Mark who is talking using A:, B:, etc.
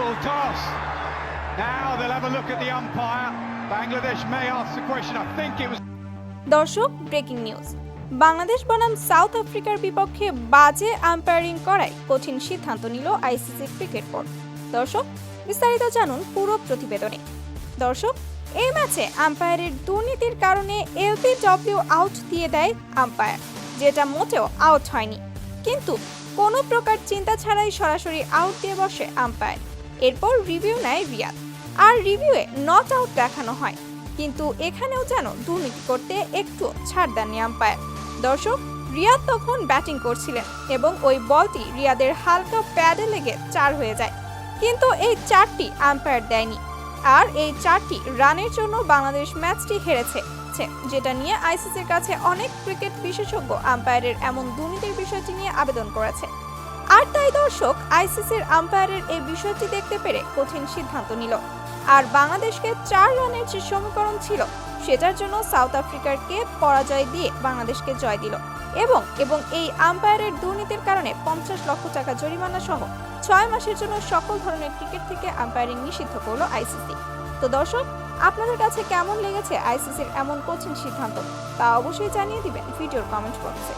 A: ball toss. Now they'll have a look at the umpire. Bangladesh may ask the question. I think it was
B: দর্শক breaking news Bangladesh বনাম south আফ্রিকার বিপক্ষে বাজে umpiring করায় কঠিন সিদ্ধান্ত নিল আইসিসি ক্রিকেট বোর্ড দর্শক, বিস্তারিত জানুন পুরো প্রতিবেদনে দর্শক, এই ম্যাচে আম্পায়ারের দুর্নীতির কারণে এলবিডব্লিউ আউট দিয়ে দেয় আম্পায়ার যেটা মোটেও আউট হয়নি কিন্তু কোনো প্রকার চিন্তা ছাড়াই সরাসরি আউট দিয়ে বসে আম্পায়ার এরপর রিভিউ নেয় রিয়াদ। আর রিভিউয়ে নট আউট দেখানো হয়। কিন্তু এখানেও যেন দুর্নীতি করতে একটু ছাড় দেননি আম্পায়ার দর্শক, রিয়াদ তখন ব্যাটিং করছিলেন এবং ওই বলটি রিয়াদের হালকা প্যাডে লেগে চার হয়ে যায়। কিন্তু এই চারটি আম্পায়ার দেয়নি। আর এই চারটি রানের জন্য বাংলাদেশ ম্যাচটি হেরেছে। যেটা নিয়ে আইসিসির কাছে অনেক ক্রিকেট বিশেষজ্ঞ আম্পায়ারের এমন দুর্নীতির বিষয়টি নিয়ে আবেদন করেছে। আর তাই দর্শক আইসিসির আম্পায়ারের এই বিষয়টি দেখতে পেরে কঠিন সিদ্ধান্ত নিল। আর বাংলাদেশকে চার রানের যে সমীকরণ ছিল, সেটার জন্য সাউথ আফ্রিকারকে পরাজয় দিয়ে বাংলাদেশকে জয় দিল। এবং এবং এই আম্পায়ারের দুর্নীতির কারণে পঞ্চাশ লক্ষ টাকা জরিমানা সহ ছয় মাসের জন্য সকল ধরনের ক্রিকেট থেকে আম্পায়ারিং নিষিদ্ধ করল আইসিসি। তো দর্শক, আপনাদের কাছে কেমন লেগেছে আইসিসির এমন কঠিন সিদ্ধান্ত, তা অবশ্যই জানিয়ে দিবেন ভিডিওর কমেন্ট বক্সে।